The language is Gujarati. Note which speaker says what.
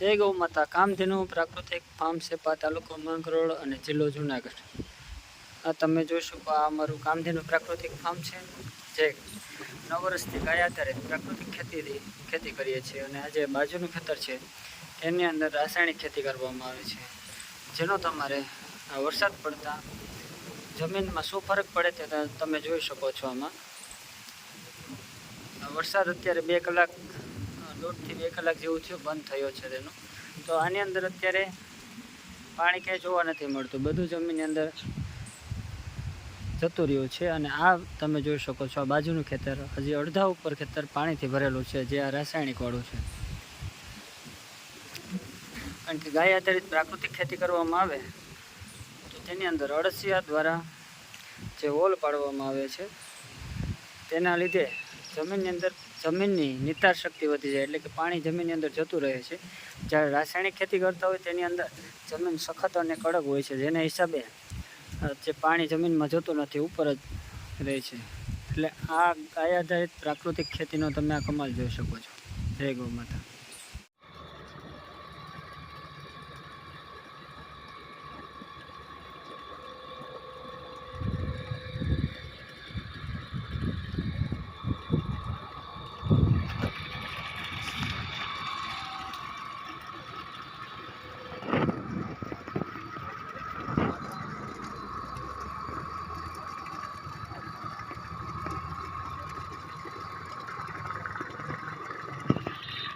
Speaker 1: જય ગૌ માતા. કામધેનુ પ્રાકૃતિક ફાર્મ સેપા તાલુકો માંગરોળ અને જિલ્લો જુનાગઢ. આ તમે જોઈ શકો આ અમારું કામધેનુ પ્રાકૃતિક ફાર્મ છે. જે નવ વર્ષથી ગાય આધારિત પ્રાકૃતિક ખેતી ખેતી કરીએ છીએ અને આજે બાજુનું ખેતર છે. એની અંદર રાસાયણિક ખેતી કરવામાં આવે છે. જેનો તમારે વરસાદ પડતા જમીનમાં શું ફરક પડે તે તમે જોઈ શકો છો આમાં. વરસાદ અત્યારે બે કલાક દોઢથી બે કલાક જેવું થયું, બંધ થયો છે તેનો. તો આની અંદર અત્યારે પાણી ક્યાંય જોવા નથી મળતું. બધું જમીનની અંદર જતું રહ્યું છે અને આ તમે જોઈ શકો છો, આ બાજુનું ખેતર. હજી અડધા ઉપર ખેતર પાણીથી ભરેલું છે, જે આ રાસાયણિક વાળું છે. કારણ કે ગાય આધારિત પ્રાકૃતિક ખેતી કરવામાં આવે, તો તેની અંદર અળસિયા દ્વારા જે હોલ પાડવામાં આવે છે, તેના લીધે જમીનની અંદર જમીનની નિતાર શક્તિ વધી જાય એટલે કે પાણી જમીનની અંદર જતું રહે છે. જ્યારે રાસાયણિક ખેતી કરતા હોય તેની અંદર જમીન સખત અને કડક હોય છે. જેના હિસાબે જે પાણી જમીનમાં જતું નથી, ઉપર જ રહે છે. એટલે આ આધારિત પ્રાકૃતિક ખેતીનો તમે આ કમાલ જોઈ શકો છો. જય ગૌ માતા.